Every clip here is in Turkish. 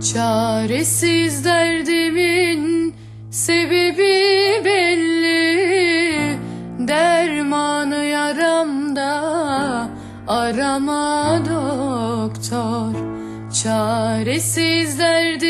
Çaresiz derdimin sebebi belli. Dermanı yaramda arama doktor. Çaresiz derdimin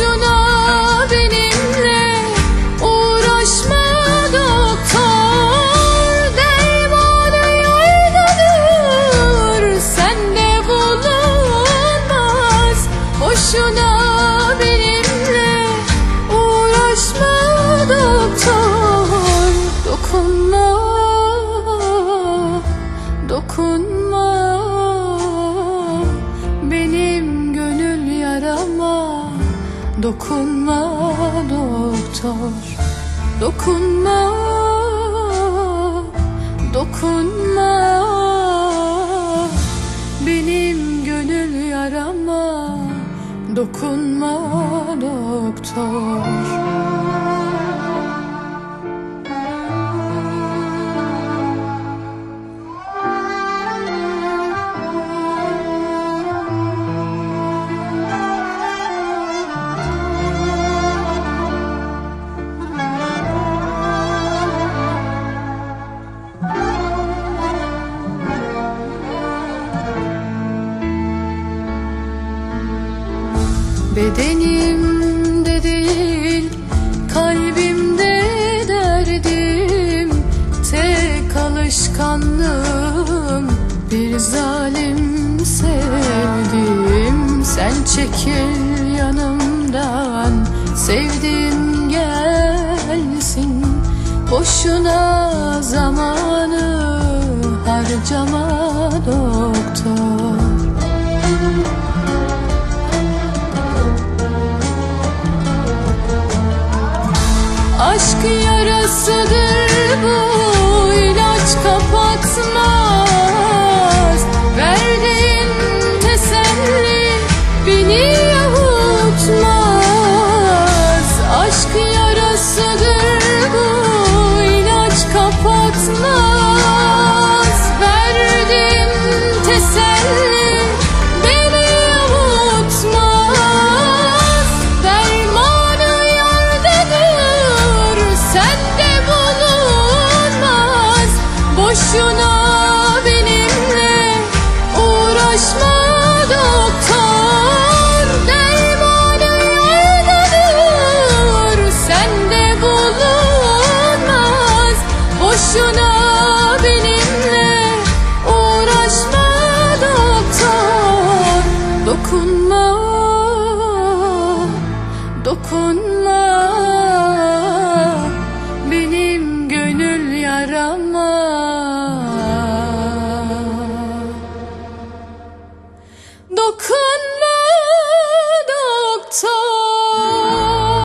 Boşuna Dokunma doktor Dokunma, dokunma. Benim gönül yarama Dokunma doktor Bedenimde değil kalbimde derdim. Tek alışkanlığım bir zalim sevdim Sen çekil yanımdan sevdim gelsin. Boşuna zamanı harcama doktor yarasıdır 困